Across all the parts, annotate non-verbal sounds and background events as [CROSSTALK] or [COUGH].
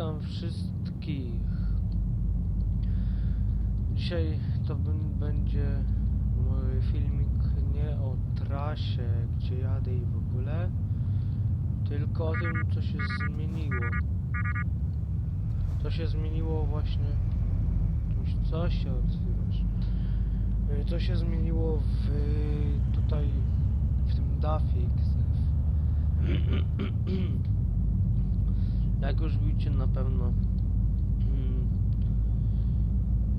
Witam wszystkich. Dzisiaj to będzie mój filmik nie o trasie, gdzie jadę i w ogóle, tylko o tym, co się zmieniło. Co się zmieniło właśnie... Co się odzywasz? Y, Co się zmieniło w tutaj w tym DAFie XF? [CLEARS THROAT] [CLEARS THROAT] Jak już widzicie na pewno mm,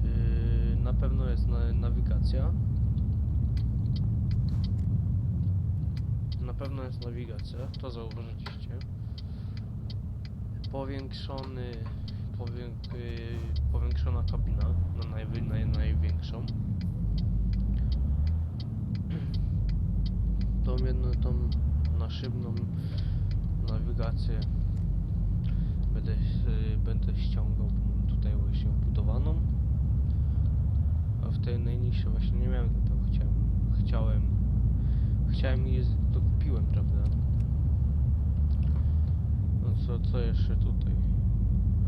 yy, na pewno jest na, nawigacja. Na pewno jest nawigacja, to zauważyliście. Powiększony powięk, yy, powiększona kabina na, najwy, naj, największą. Tą jedną, tą na szybną nawigację będę, y, będę ściągał tutaj właśnie wbudowaną a w tej najniższej właśnie nie miałem tego chciałem chciałem chciałem i jest, to kupiłem prawda? No co, co jeszcze tutaj?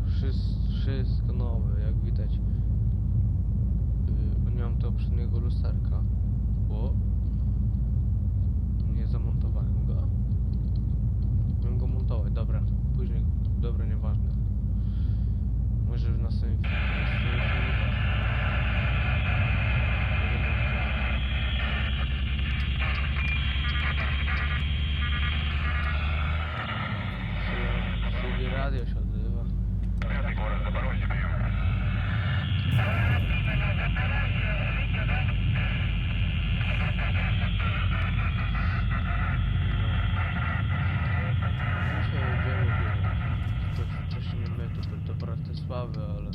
Wszystko, wszystko nowe jak widać. Yy, nie mam tego przedniego lusterka bo nie zamontowałem go. Miałem go montować, dobra. Później, dobra, nieważne. Może w następnym filmie. następnym filmie. Sobie- Sobie radio się odzywa. Dzisiaj jedziemy do wcześniej metro do Bratysławy, ale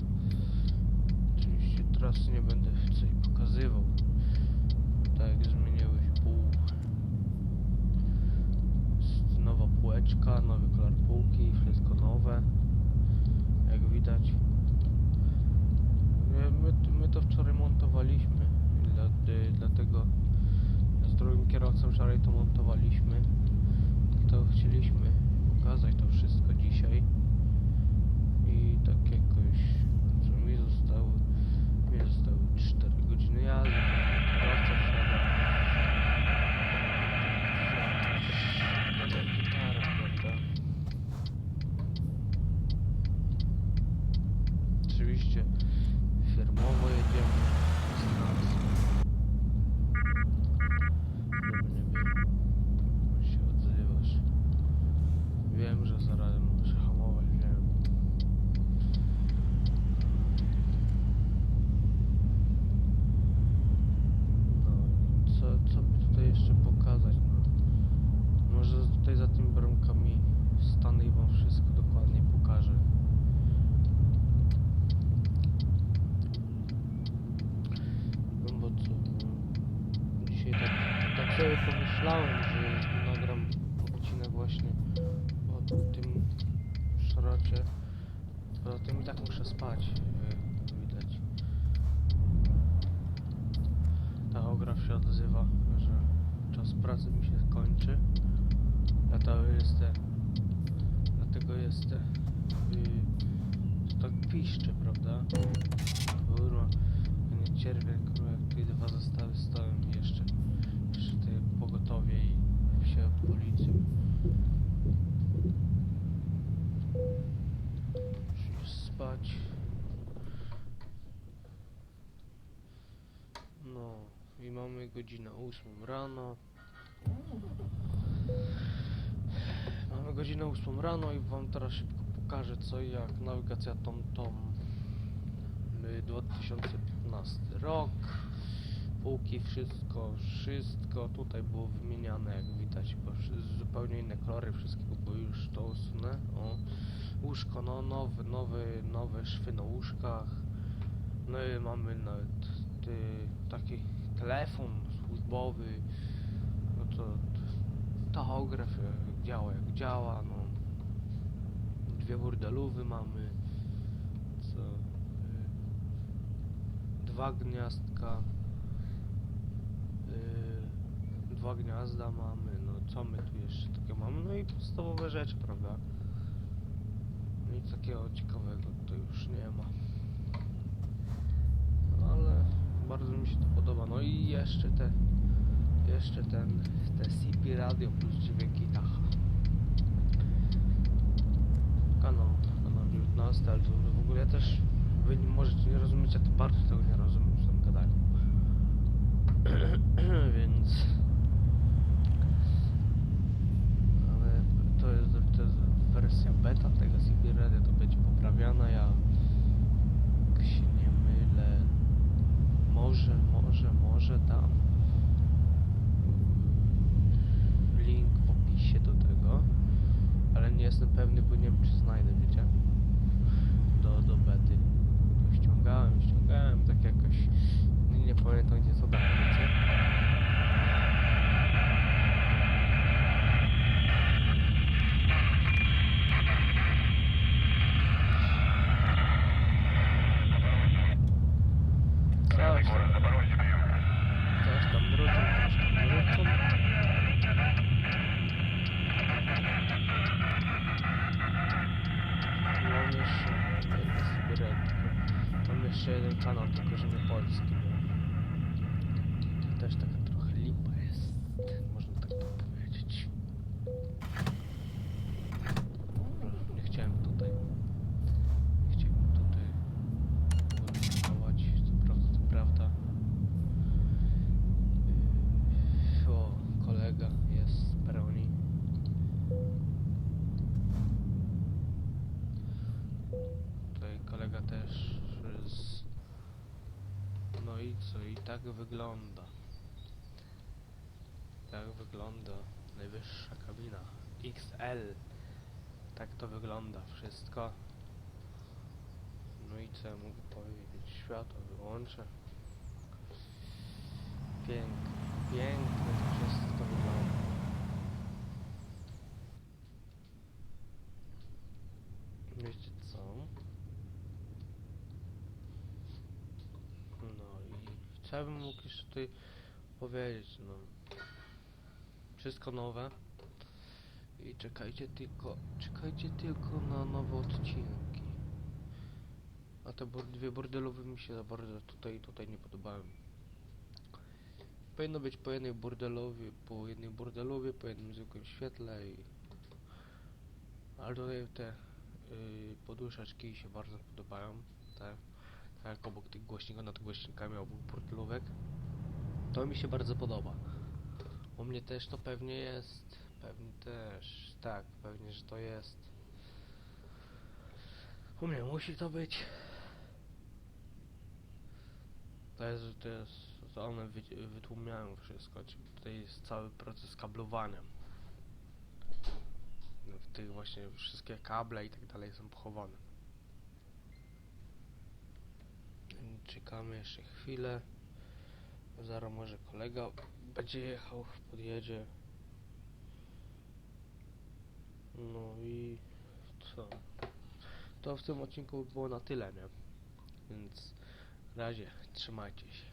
oczywiście trasy nie będę tutaj pokazywał. Tak jak zmieniły się pół. Jest Półeczka, nowy kolor półki, wszystko nowe. Jak widać. My, my to wczoraj montowaliśmy. y, dlatego z drugim kierowcą wczoraj to montowaliśmy to chcieliśmy pokazać to wszystko dzisiaj i tak jakoś oczywiście firmowo jedziemy z nas żeby nie było się odzywasz. Wiem, że zaraz muszę hamować, wiem. No i co, co by tutaj jeszcze pokazać, no. Może tutaj za tymi bramkami stanę i wam wszystko dokładnie pokażę. No bo co, no, dzisiaj tak, tak sobie pomyślałem, że nagram odcinek właśnie o tym szrocie. Poza tym i tak muszę spać, jak widać. Tachograf się odzywa, że czas pracy mi się kończy. Dlatego jestem, dlatego jestem, yy, tak piszczy, prawda? Kurwa, nie cierpię, kurwa, jak tutaj dwa zestawy stoją jeszcze, te pogotowie i się policją. Muszę już spać. No i mamy godzinę 8 rano. Mamy godzinę 8 rano i wam teraz szybko pokażę co i jak nawigacja TomTom My 2015 rok półki, wszystko, wszystko tutaj było wymieniane jak widać, bo zupełnie inne kolory wszystkiego, bo już to usunę, o łóżko, no nowe, nowe, nowe szwy na łóżkach. No i mamy nawet ty, taki telefon służbowy. No to tachograf jak działa jak działa, no. Dwie burdelówy mamy co y, dwa gniazdka dwa gniazda mamy, no co my tu jeszcze takiego mamy, no i podstawowe rzeczy, prawda? No i takie takiego ciekawego to już nie ma. No ale bardzo mi się to podoba. No i jeszcze te jeszcze ten te CP radio plus dźwięki Tacha. Kanał, kanał 19, ale to w ogóle ja też wy nie możecie nie rozumieć, ja to bardzo tego nie rozumiem w tym gadaniu. [CLEARS THROAT] Więc ale to jest, to jest wersja beta tego CP radio, to będzie poprawiana, ja jak się nie mylę, może, może, może dam link w opisie do tego, ale nie jestem pewny, bo nie wiem czy znajdę, wiecie, do, do bety. Ściągałem, ściągałem, tak jakoś, nie, nie pamiętam gdzie to dałem, wiecie. Coś tam, coś tam mruczą, coś tam mruczą. Mam jeszcze, nie sobie tylko, mam jeszcze jeden kanał, tylko że nie polski. To też taka trochę lipa jest, można tak to powiedzieć. Nie chciałem tutaj, nie chciałem tutaj komentować, co prawda, to prawda. Yy, O, kolega jest z Peroni. Kolega też z... No i co? I tak wygląda. Tak wygląda najwyższa kabina. XL. Tak to wygląda wszystko. No i co ja mogę powiedzieć? Światło wyłączę. Piękne, piękne to wszystko wygląda. Wiecie co? No i co ja bym mógł jeszcze tutaj powiedzieć, no. Wszystko nowe. I czekajcie tylko, czekajcie tylko na nowe odcinki. A te dwie burdelowe mi się za bardzo tutaj tutaj nie podobały. Powinno być po jednej burdelowie, po jednej burdelowie, po jednym zwykłym świetle i... Ale tutaj te yy, poduszeczki się bardzo podobają. Te, tak obok tych głośników, nad głośnikami obok burdelówek. To mi się bardzo podoba. U mnie też to pewnie jest. Pewnie też. Tak, pewnie, że to jest. U mnie musi to być. To jest, to jest, to one wy, wytłumiają wszystko, czyli tutaj jest cały proces kablowania. W tych właśnie wszystkie kable i tak dalej są pochowane. Czekamy jeszcze chwilę. Zaraz może kolega będzie jechał, podjedzie. No i co? To w tym odcinku by było na tyle, nie? Więc na razie trzymajcie się.